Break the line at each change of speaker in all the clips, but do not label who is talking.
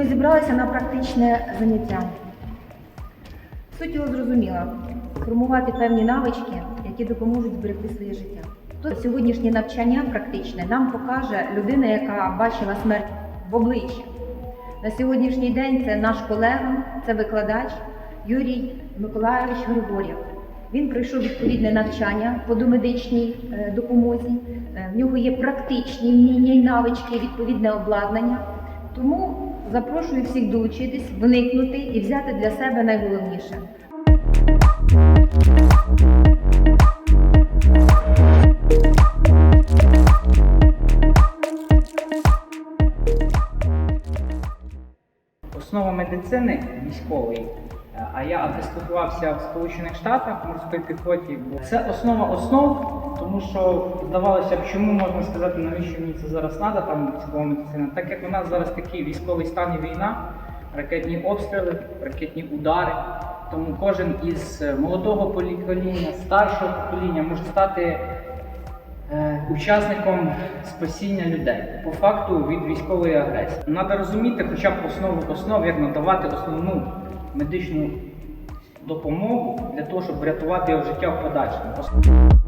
Відправилися на практичне заняття. Суть його зрозуміла формувати певні навички, які допоможуть зберегти своє життя. То сьогоднішнє навчання практичне нам покаже людина, яка бачила смерть в обличчі. На сьогоднішній день це наш колега, це викладач Юрій Миколайович Григорєв. Він пройшов відповідне навчання по домедичній е, допомозі. Е, В нього є практичні вміння і навички, відповідне обладнання. Тому запрошую всіх долучитись, вникнути і взяти для себе найголовніше.
Основа медицини військової, а я атестувався в Сполучених Штатах в морській піхоті. Це основа основ, тому що здавалося б, чому можна сказати, навіщо мені це зараз треба, там військова медицина. Так як у нас зараз такий військовий стан і війна, ракетні обстріли, ракетні удари. Тому кожен із е, молодого покоління, старшого покоління може стати е, учасником спасіння людей по факту від військової агресії. Треба розуміти хоча б основу основ, як надавати основну медичну допомогу для того, щоб врятувати його життя в подальшому.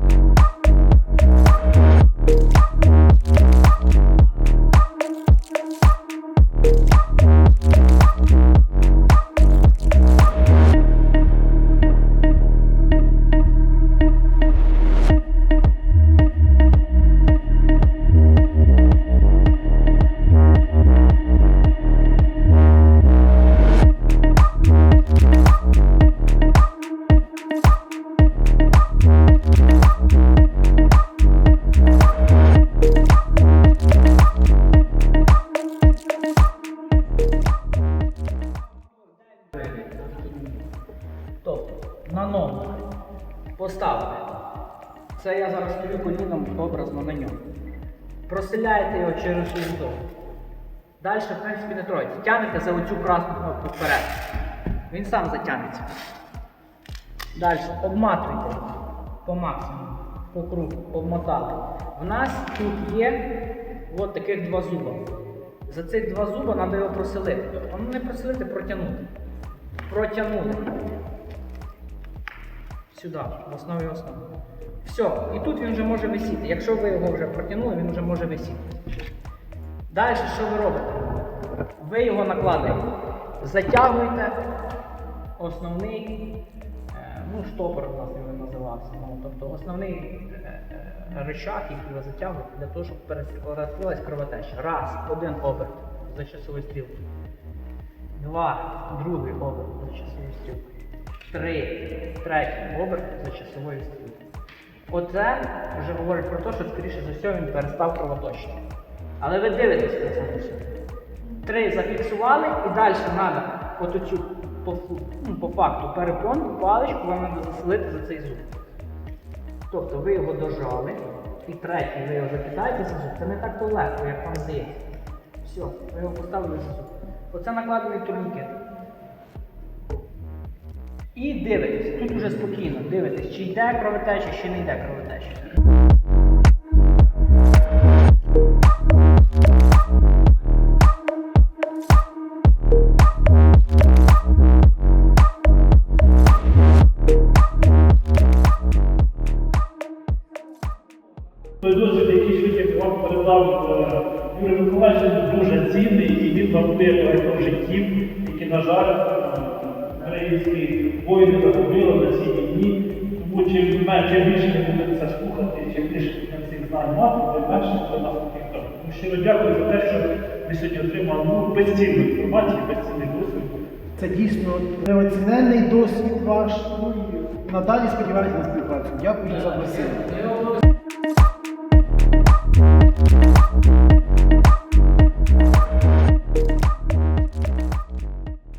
Поставити. Це я зараз стою коліном образно на ньому. Проселяєте його через лінзу. Далі, в принципі, не троїться. Тягнете за оцю красну кнопку вперед. Він сам затягнеться. Далі обматуйте по максимуму, по кругу, обмотали. В нас тут є от таких два зуба. За цих два зуба треба його проселити. Тобто, ну не проселити, протягнути. Протягнути. Сюди, в основі основи. Все, і тут він вже може висіти. Якщо ви його вже протягнули, він вже може висіти. Далі, що ви робите? Ви його накладаєте. Затягуєте основний, е, ну, штопор у нас він називався. Ну, тобто основний е, е, який ви затягуєте для того, щоб перекрилась кровотеча. Раз, один оберт за часовою стрілкою. Два, другий оберт за часовою стрілкою. Три, третій оберт за часовою стрілкою. Оце вже говорить про те, що скоріше за все він перестав кровоточити. Але ви дивитесь на це все. Три зафіксували і далі треба от оцю по, ну, по факту перепонку, паличку вам треба заселити за цей зуб. Тобто ви його дожали, і третій ви його закидаєте за зуб. Це не так то легко, як вам здається. Все, ви його поставили за зуб. Оце накладений турнікет. І дивитесь, тут уже спокійно, дивитесь, чи йде кровотеча, чи не йде кровотеча.
Той досвід, який сьогодні вам передав е, Юрій Миколаївич, дуже цінний і він вам буде багатьох життів, які, на жаль, е, українські воїни загубили на ці дні, Тому чим, менше більше ми будемо це слухати, чим більше будемо цих знань мати, тим менше буде нас таких там. Тому щиро дякую за те, що ми сьогодні отримали ну, безцінну інформацію, безцінний досвід.
Це дійсно неоціненний досвід ваш. Ну і надалі сподіваюся на співпрацю. Дякую за просили.